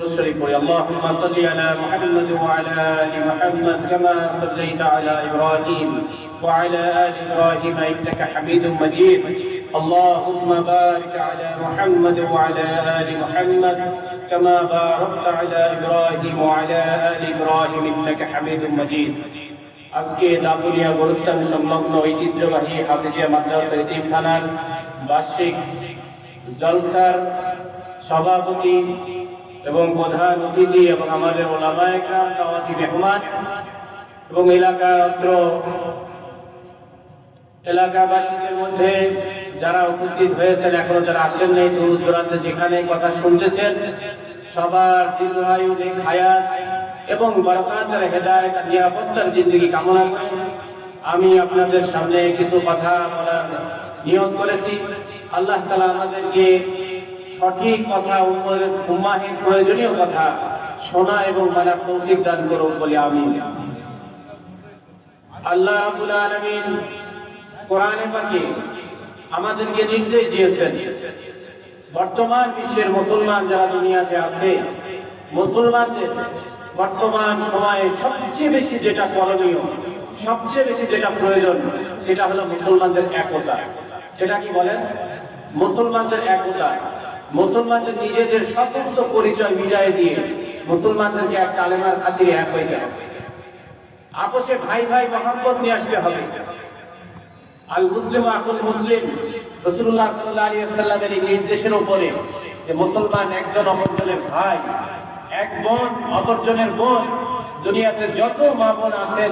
الشريف اللهم صل على محمد وعلى ال محمد كما صليت على ابراهيم وعلى ال ابراهيم انك حميد مجيد اللهم بارك على محمد وعلى ال محمد كما باركت على ابراهيم وعلى ال ابراهيم انك حميد مجيد আজকে দাপুরিয়া গোরস্থান সংলগ্ন ঐতিহ্যবাহী হাফিজিয়া মাদ্রাসা এতিমখানার বার্ষিক জলসার সভাপতি এবং প্রধান অতিথি এবং আমাদের ওলামায়করাম কাওয়াতি মেহমান এবং এলাকার অত্র এলাকাবাসীদের মধ্যে যারা উপস্থিত হয়েছেন, এখনও যারা আসেন নাই দূর দূরান্তে যেখানে কথা শুনতেছেন, সবার দীর্ঘায়ু, নেক হায়াত এবং বরকাতের হেদায়ত, নিরাপত্তার জিন্দগি কামনা করে। আমি আপনাদের সামনে কিছু কথা বলার নিয়োগ করেছি। আল্লাহ তালা আমাদেরকে সঠিক কথা উম্মাহের প্রয়োজনীয় কথা শোনা এবং মানার তৌফিক দান করুন বলে আমি আল্লাহ রাব্বুল আলামিন কোরআনে পাকে আমাদেরকে নির্দেশ দিয়েছেন, বর্তমান বিশ্বের মুসলমান যারা দুনিয়াতে আছে, মুসলমানদের বর্তমান সময়ে সবচেয়ে বেশি যেটা করণীয়, সবচেয়ে বেশি যেটা প্রয়োজন, সেটা হলো মুসলমানদের একতা। সেটা কি বলেন? মুসলমানদের একতা। মুসলমানদের নিজেদের সমস্ত পরিচয় মিটাই দিয়ে মুসলমানদেরকে এক কালেমার খাতিরে এক হয়ে যাবে আপোষে ভাই ভাই মহাব্বত নিয়ে আসতে হবে। আল মুসলিম আসল মুসলিম রসুল্লাহ সাল্লাহ আলী সাল্লামের এই নির্দেশের উপরে যে মুসলমান একজন অপরজনের ভাই, এক বোন, অপরজনের বোন, দুনিয়াতে যত মা বোন আছেন,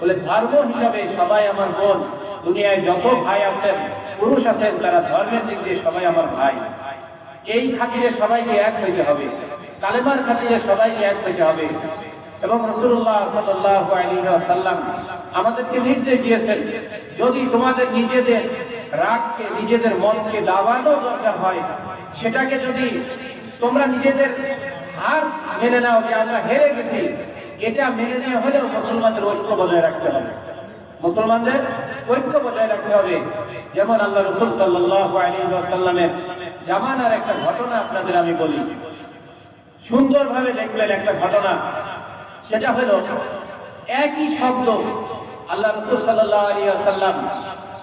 বলে ধর্ম হিসাবে সবাই আমার বোন, দুনিয়ায় যত ভাই আছেন, পুরুষ আছেন, তারা ধর্মের দিক দিয়ে সবাই আমার ভাই। এই খাতিরে সবাইকে এক হইতে হবে। কালেমার খাতিরে সবাইকে এক হইতে হবে। এবং রসুল্লাহ সাল্লাম আমাদেরকে নির্দেশ দিয়েছেন, যদি তোমাদের নিজেদের রাগকে, নিজেদের মনকে দাবানো দরকার হয়, সেটাকে যদি তোমরা নিজেদের হার মেনে নাও যে আমরা হেরে গেছি, এটা মেনে নেওয়া হলেও মুসলমানদের ঐক্য বজায় রাখতে হবে। মুসলমানদের ঐক্য বজায় রাখতে হবে। যেমন আল্লাহ রসুল সাল্লাহ আলী সাল্লামের জামানার একটা ঘটনা আপনাদের আমি বলি। সুন্দরভাবে দেখবেন একটা ঘটনা। সেটা হলো, একই শব্দ আল্লাহ রসুল সাল্লাহ আলী আসাল্লাম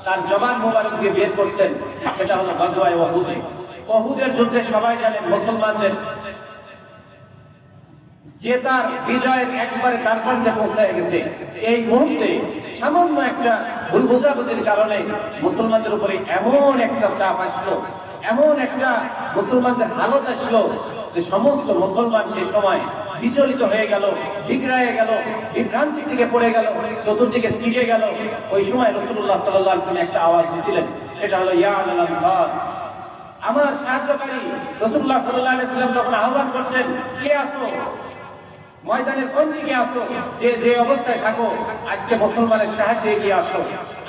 তার জবান মোবারক দিয়ে বের করছেন। সেটা হলো গজওয়ায় ওহুদে। ওহুদের যুদ্ধে সবাই জানেন মুসলমানদের। যে তার বিজয়ের একবারে তার প্রান্তে পৌঁছায় গেছে। এই মুহূর্তে সামান্য একটা ভুল বোঝাবুঝির কারণে মুসলমানদের উপরে এমন একটা চাপ আসলো। এমন একটা মুসলমানদের হালত আসলো যে সমস্ত মুসলমান সেই সময় বিচলিত হয়ে গেল বিগড়ায় গেল, বিভ্রান্তির দিকে পড়ে গেল, চতুর্দিকে ছিঁড়ে গেল। ওই সময় রসুল্লাহ সাল্লাহ একটা আওয়াজ দিয়েছিলেন সেটা হলো, ইয়া আল্লাহ আমার সাহায্যকারী রসুল্লাহ সাল্লাহ সাল্লাম যখন আহ্বান করছেন, কে আসো ময়দানের কোন দিকে আসো যে যে অবস্থায় থাকো, আজকে মুসলমানের সাহায্যে এগিয়ে আসো।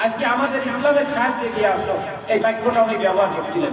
আজকে আমাদের ইসলামের সাহায্যে এগিয়ে আসো। এই বাক্যটা উনি ব্যবহার করছিলেন।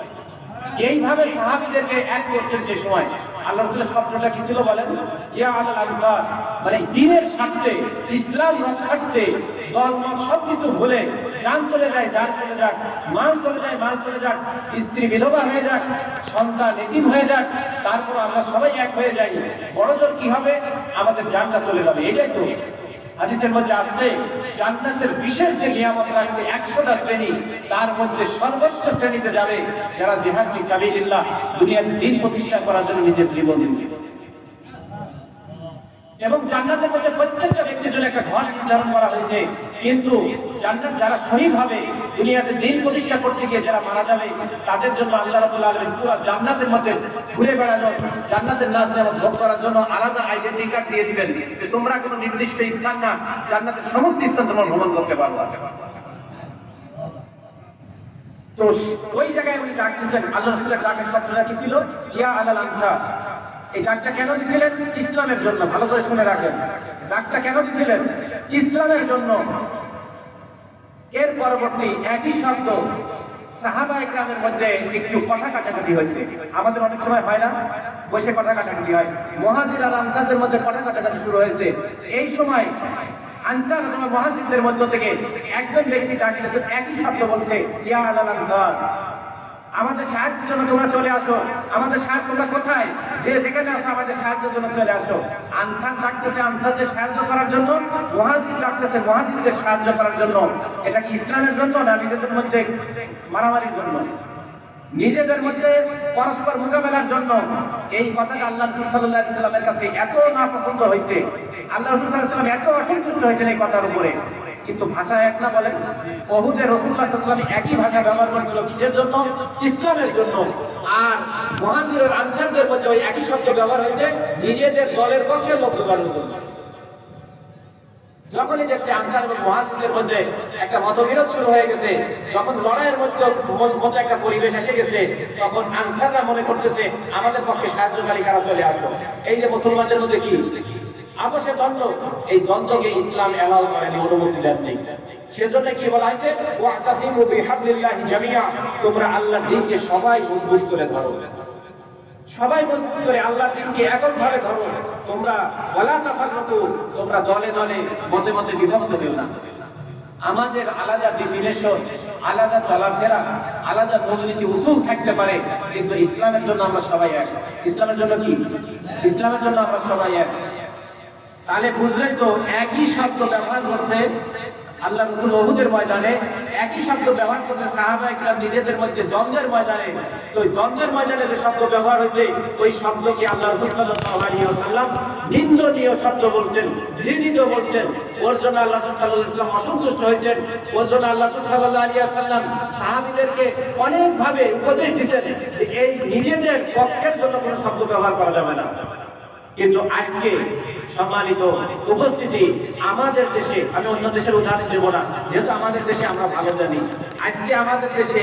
এইভাবে সাহাবিদেরকে এক করছেন সে সময়, আল্লাহ স্বপ্নটা কি ছিল বলেন? ইয়া আল্লাহ মানে দিনের স্বার্থে, ইসলাম রক্ষার্থে দল মত সবকিছু ভুলে যান চলে যায় যান চলে যাক, মান চলে যায়, মান চলে যাক, স্ত্রী বিধবা হয়ে যাক, সন্তান এতিম হয়ে যাক, তারপর আমরা সবাই এক হয়ে যাই। বড় জোর কি হবে? আমাদের জানটা চলে যাবে, এটাই তো। হাদিসের মধ্যে আসছে জান্নাতের বিশেষ যে নিয়ামত রাখবে একশোটা শ্রেণি, তার মধ্যে সর্বোচ্চ শ্রেণীতে যাবে যারা জেহাদি সাবিলিল্লাহ দুনিয়ার দিন প্রতিষ্ঠা করার জন্য নিজের জীবন দিবে। এবং জান্নাতের মধ্যে প্রত্যেকটা ব্যক্তির জন্য একটা ঘর নির্ধারণ করা হয়েছে। কিন্তু জান্নাত যারা শহীদ হবে, দুনিয়াতে দিন প্রতিষ্ঠা করতে গিয়ে যারা মারা যাবে, তাদের জন্য আল্লাহ রাবুল আলমী পুরো জান্নাতের মধ্যে ঘুরে বেড়ানো, জান্নাতের নাচ যেমন ভোগ করার জন্য আলাদা আইডেন্টি কার্ড দিয়ে দিবেন যে তোমরা কোনো নির্দিষ্ট স্থান না, জান্নাতের সমস্ত স্থান তোমরা ভ্রমণ করতে পারব তো ওই জায়গায় উনি ডাক দিচ্ছেন আল্লাহ রসুলের ডাকের শব্দটা কি ছিল? ইয়া আলাল আনসার এই ডাকটা কেন দিছিলেন? ইসলামের জন্য, ভালো করে শুনে রাখেন। ডাকটা কেন দিছিলেন? ইসলামের জন্য। এর পরবর্তী একই শব্দ সাহাবা মধ্যে একটু কথা আমাদের অনেক সময় বসে কথা হয়। আনসারদের মধ্যে কথা কাটাকাটি শুরু হয়েছে। এই সময় আনসার মধ্য থেকে একজন ব্যক্তি ডাকতেছে একই শব্দ বলছে আমাদের সাহায্যের জন্য তোমরা চলে আসো। আমাদের সাহায্য তোমরা কোথায়? যে যেখানে আসো আমাদের সাহায্যের জন্য চলে আসো। আনসার ডাকতেছে আনসারদের সাহায্য করার জন্য মহাজির ডাকতেছে মহাজিরদের সাহায্য করার জন্য। এটা কি ইসলামের জন্য না নিজেদের মধ্যে মারামারির জন্য? নিজেদের মধ্যে পরস্পর মোকাবেলার জন্য। এই কথাটা আল্লাহ রসুল সাল্লাহ সাল্লামের কাছে এত না পছন্দ হয়েছে। আল্লাহ রসুল সাল্লাহ সাল্লাম এত অসন্তুষ্ট হয়েছেন এই কথার উপরে। কিন্তু ভাষা এক না বলেন বহুদের রসুল্লাহ সাল্লাম একই ভাষা ব্যবহার করেছিল কিসের জন্য? ইসলামের জন্য। আর মহাজিরের আনসারদের মধ্যে ওই একই শব্দ ব্যবহার হয়েছে, নিজেদের দলের পক্ষে লক্ষ্য করার জন্য। যখনই দেখছে আনসার এবং মহাজিদের মধ্যে একটা মতবিরোধ শুরু হয়ে গেছে, যখন লড়াইয়ের মধ্যে মতো একটা পরিবেশ এসে গেছে, তখন আনসাররা মনে করতেছে, আমাদের পক্ষে সাহায্যকারী কারা চলে আসলো? এই যে মুসলমানদের মধ্যে কি? আপসে দ্বন্দ্ব এই দ্বন্দ্বকে ইসলাম অ্যালাউ করেনি অনুমতি দেন নেই। সেজন্য কি বলা হয়েছে? বিহাবলিল্লাহি জামিয়া তোমরা আল্লাহর দিনকে সবাই মজবুত করে ধরো। সবাই মজবুত করে আল্লাহর দিনকে একক ভাবে ধরো। তোমরা বলা তাফাররাকু, তোমরা দলে দলে, মতে মতে বিভক্ত হও না। আমাদের আলাদা ডিফিনেশন আলাদা চলাফেরা আলাদা মূলনীতি উসুল থাকতে পারে, কিন্তু ইসলামের জন্য আমরা সবাই এক। ইসলামের জন্য কি? ইসলামের জন্য আমরা সবাই এক। তাহলে বুঝলেন তো, একই শব্দ ব্যবহার করছে আল্লাহ রসুল অহুদের ময়দানে, একই শব্দ ব্যবহার করছে সাহাবা ইকরাম নিজেদের মধ্যে দ্বন্দ্বের ময়দানে। তো ওই দ্বন্দ্বের ময়দানে যে শব্দ ব্যবহার হয়েছে, ওই শব্দকে আল্লাহ রসুল সাল্লাল্লাহু নিন্দনীয় শব্দ বলছেন, ঘৃণিত বলছেন। ওর জন্য আল্লাহ সাল্লাল্লাহু অসন্তুষ্ট হয়েছেন। ওর জন্য আল্লাহ রসুল সাল্লাল্লাহু আলাইহি ওয়াসাল্লাম সাহাবীদেরকে অনেকভাবে উপদেশ দিতেন যে এই নিজেদের পক্ষের জন্য কোনো শব্দ ব্যবহার করা যাবে না। কিন্তু আজকে সম্মানিত উপস্থিতি আমাদের দেশে, আমি অন্য দেশের উদাহরণ দেবো না, যেহেতু আমাদের দেশে আমরা ভালো জানি। আজকে আমাদের দেশে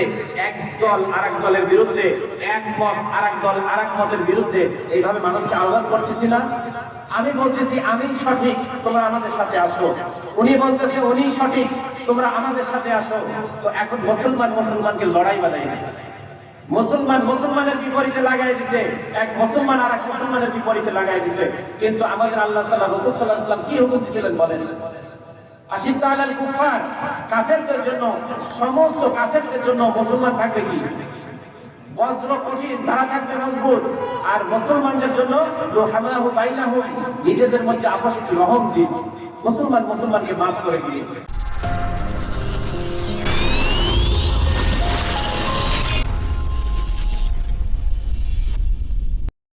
এক দল আরেক দলের বিরুদ্ধে, এক মত আরেক দল আরেক মতের বিরুদ্ধে এইভাবে মানুষকে আহ্বান করতেছি না। আমি বলতেছি, আমি সঠিক, তোমরা আমাদের সাথে আসো। উনি বলতেছে, উনি সঠিক, তোমরা আমাদের সাথে আসো। তো এখন মুসলমান মুসলমানকে লড়াই বানাই। মুসলমান মুসলমানের বিপরীতে লাগাই দিছে। এক মুসলমান আর এক মুসলমানের বিপরীতে লাগাই দিছে। কিন্তু আমাদের আল্লাহ তাআলা রাসূল সাল্লাল্লাহু আলাইহি ওয়াসাল্লাম কি হুকুম দিয়েছিলেন বলেন? জন্য, সমস্ত জন্য মুসলমান আর মুসলমানদের জন্য নিজেদের মধ্যে আপস রহম দিন। মুসলমান মুসলমানকে মাফ করে দিয়ে